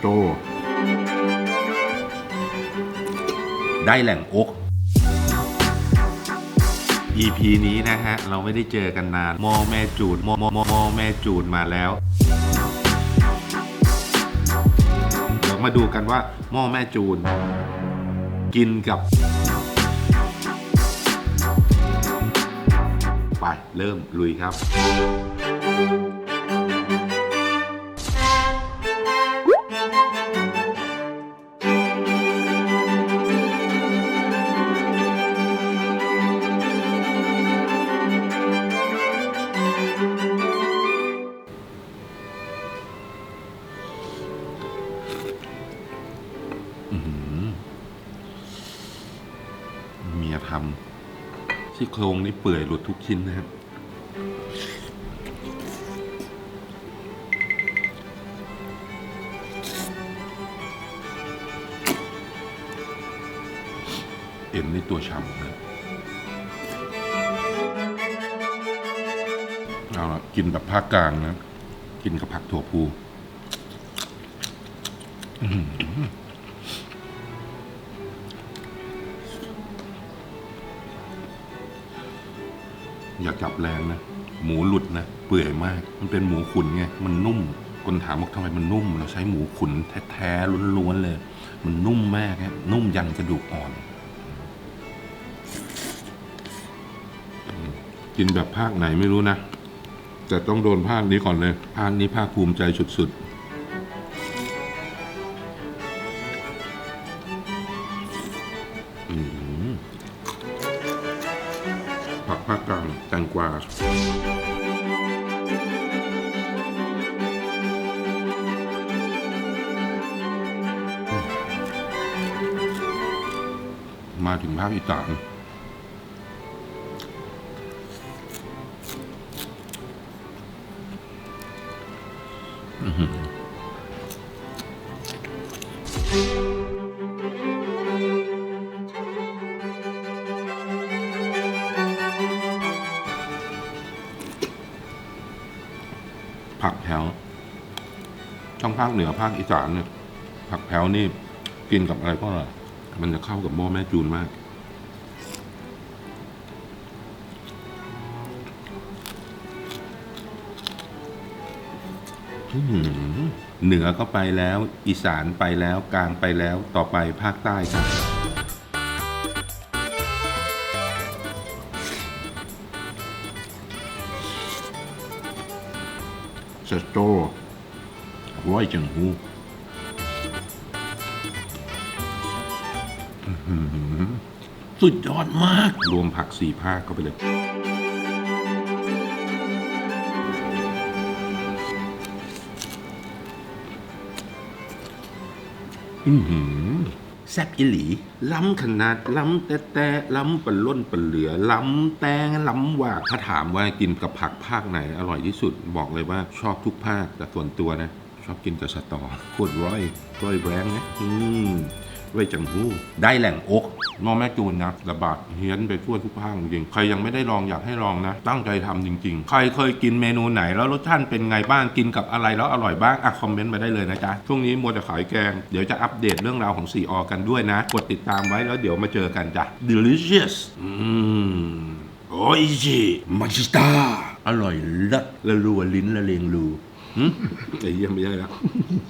โต ได้แหล่งอก EP นี้นะฮะ เราไม่ได้เจอกันนาน มอแม่จูดมอมอมอแม่จูดมาแล้วเดี๋ยวมาดูกันว่าม้อแม่จูน กินกับ ไป เริ่มลุยครับ เมียทำที่โครงนี่เปื่อยหลุดทุกชิ้นนะครับ เอ็นนี่ตัวฉ่ำนะเอาละกินแบบภาคกลางนะ กินกับผักถั่วพู อื้อ อย่าจับแรงนะ หมูหลุดนะ เปื่อยมาก มันเป็นหมูขุนไง มันนุ่ม คนถามบอกทำไมมันนุ่ม เราใช้หมูขุนแท้ๆล้วนๆเลย มันนุ่มมากครับนุ่มยันกระดูกอ่อน กินแบบภาคไหนไม่รู้นะ แต่ต้องโดนภาคนี้ก่อนเลย ภาคนี้ภาคภูมิใจสุดๆางกว่ามาถึงภาคอีสานอือ ผักแถวช่องภาคเหนือภาคอีสานเนี่ยผักแถวนี่กินกับอะไรก็อร่อยมันจะเข้ากับหม้อแม่จูนมาก เหนือก็ไปแล้ว อีสานไปแล้วกลางไปแล้วต่อไปภาคใต้ครับ สโตร้อยจังหูอื้อหือสุดยอดมาก รวมผักสี่ภาคเข้าไปเลย อือหือ แซ่บอิหลี ล้ำขนาด ล้ำแต่แต่ล้ำปะล้นปะเหลือ ล้ำแตงล้ำว่าถ้าถามว่ากินกับผักภาคไหน อร่อยที่สุดบอกเลยว่าชอบทุกภาคแต่ส่วนตัวนะ ชอบกินกับสตอโคตรร้อยร้อยแรงนะอืม ไว้จังหู้ได้แหล่งอกหมอแม่จูนนะระบาดเฮี้ยนไปทั่วทุกภาคจริงๆใครยังไม่ได้ลองอยากให้ลองนะ ตั้งใจทำจริง ๆ ใครเคยกินเมนูไหนแล้วรสชาติเป็นไงบ้างกินกับอะไรแล้วอร่อยบ้างอะคอมเมนต์มาได้เลยนะจ๊ะช่วงนี้มัวแต่ขายแกง เดี๋ยวจะอัปเดตเรื่องราวของ4อกันด้วยนะ กดติดตามไว้แล้วเดี๋ยวมาเจอกันจ้ะ delicious อืมโอ้ยจิมาชิตาอร่อยเลิศละรัวลิ้นละเลงรูหึไอ้เยี่ยมไม่ใช่แล้ว